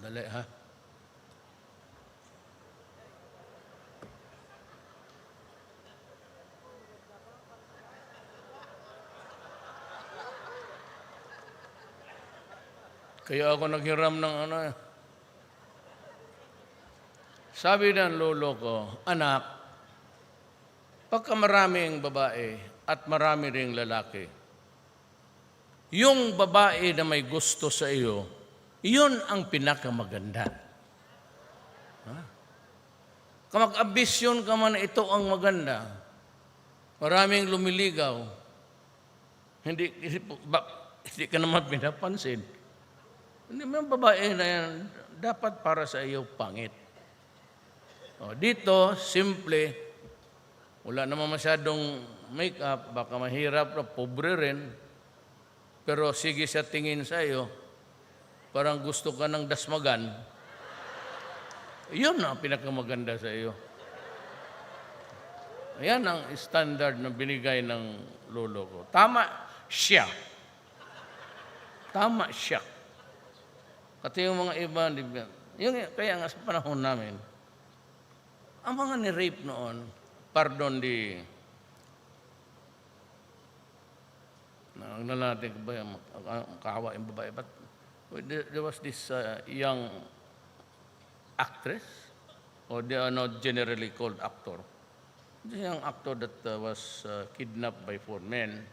Dali ha. Kaya ako naghiram ng ano. eh. Sabi ng lolo ko, anak, pagka maraming babae at marami ring lalaki, yung babae na may gusto sa iyo, yun ang pinakamaganda. Ha? Kamag-ambisyon ka man ito ang maganda. Maraming lumiligaw. Hindi, ba, hindi ka naman pinapansin. Hindi mo babae na yan, dapat para sa iyo pangit. O, dito, simple, wala naman masyadong make-up, baka mahirap na, pobre rin. Pero sige sa tingin sa iyo, parang gusto ka ng dasmagan, yun ang pinakamaganda sa iyo. Ayan ang standard na binigay ng lolo ko. Tama siya. Tama siya. Kasi yung mga iba, di yung, kaya nga sa panahon namin, ang mga ni-rape noon, pardon di, natin ba yung kahawa yung babae, but there, there was this uh, young actress, or they are not generally called actor. The young actor that uh, was uh, kidnapped by four men